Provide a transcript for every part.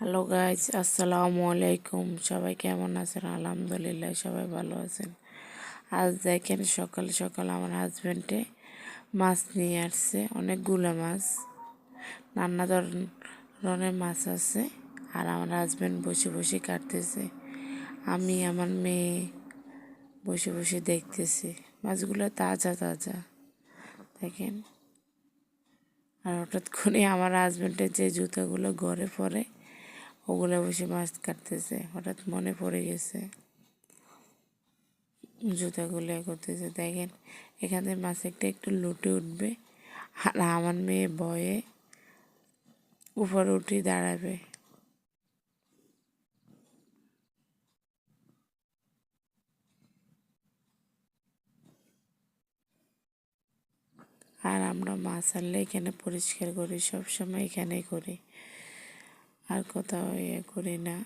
Hello guys আসসালামু আলাইকুম সবাই কেমন আছেন? আলহামদুলিল্লাহ, সবাই ভালো আছেন। আজ দেখেন সকাল সকাল আমার হাজব্যান্ডে মাছ নিয়ে আসছে। অনেকগুলো মাছ। নানা ধরনের মাছ আছে। আর আমার হাজব্যান্ড বসে বসে কাটতেছে। আমি আমার মেয়ে বসে বসে দেখতেছি। মাছগুলো তাজা তাজা। দেখেন। আর হঠাৎ করে আমার হাজব্যান্ডের যে জুতাগুলো ঘরে পরে ওগুলো বসে মাছ কাটতেছে, হঠাৎ মনে পড়ে গেছে। জুতাগুলো করতেছে, দেখেন, এখান মাছ একটা একটু লুটে উঠবে আর আমার মেয়ে বয়ে উপরে উঠে দাঁড়াবে। আর আমরা মাছ আনলে এখানে পরিষ্কার করি, সবসময় এখানেই করি। আর কোথাও ইয়ে করি না।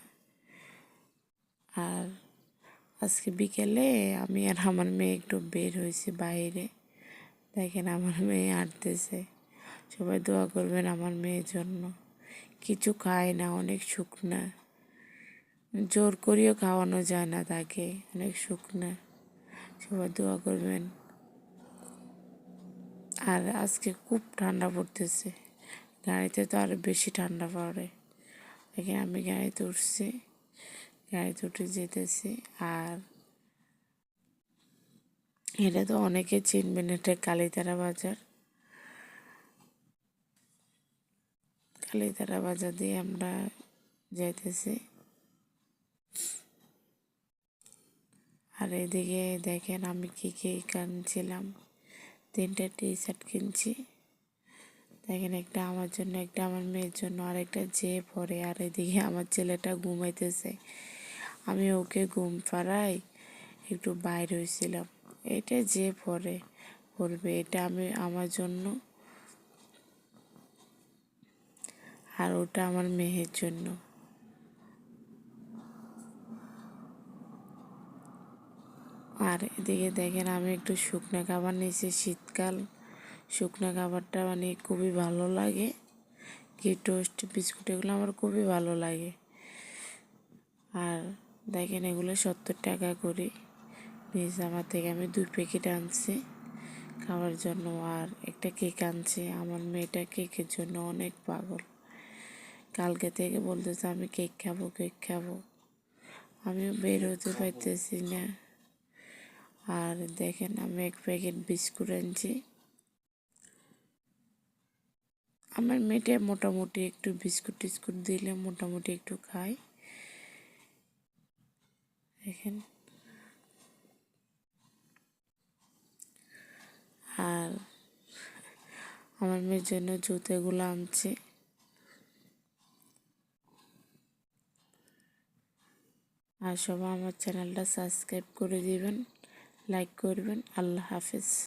আর আজকে বিকেলে আমি আর আমার মেয়ে একটু বের হয়েছি বাইরে। দেখেন আমার মেয়ে হাঁটতেছে। সবাই দোয়া করবেন আমার মেয়ের জন্য। কিছু খায় না, অনেক শুকনা। জোর করিও খাওয়ানো যায় না তাকে, অনেক শুকনা। সবাই দোয়া করবেন। আর আজকে খুব ঠান্ডা পড়তেছে। গাড়িতে তো আরও বেশি ঠান্ডা পড়ে। দেখে আমি গাড়িতে উঠছি গাড়িতে উঠে যেতেছি আর এটা তো অনেকে চিনবেন, এটা কালীতারা বাজার। কালীতারা বাজার দিয়ে আমরা যাইতেছি। আর এদিকে দেখেন আমি কী কী কানছিলাম। তিনটে টি শার্ট কিনছি। দেখেন একটা আমার জন্য, একটা আমার মেয়ের জন্য, আর একটা যে পরে, আর এদিকে আমার ছেলেটা ঘুমাইতেছে। আমি ওকে ঘুম পাড়াই একটু বাইরে হয়েছিলাম এটা যে পরে পড়বে এটা আমি, আমার জন্য। আর ওটা আমার মেয়ের জন্য। আর এদিকে দেখেন আমি একটু শুকনো খাবার নিয়েছি শীতকাল। শুকনো খাবারটা মানে খুবই ভালো লাগে। ঘি টোস্ট বিস্কুট এগুলো আমার খুবই ভালো লাগে। আর দেখেন এগুলো সত্তর টাকা করে। নিজ আমার থেকে আমি দুই প্যাকেট আনছি খাওয়ার জন্য। আর একটা কেক আনছি। আমার মেয়েটা কেকের জন্য অনেক পাগল। কালকে থেকে বলতেছে, আমি কেক খাব কেক খাব। আমিও বের হতে পারতেছি না। আর দেখেন, আমি এক প্যাকেট বিস্কুট আনছি। আমার মেয়েটা মোটামুটি একটু বিস্কুট টিস্কুট দিলে মোটামুটি একটু খায়। দেখেন। আর আমার মেয়ের জন্য জুতোগুলো আনছে। আর সবাই আমার চ্যানেলটা সাবস্ক্রাইব করে দিবেন, লাইক করবেন। আল্লাহ হাফেজ।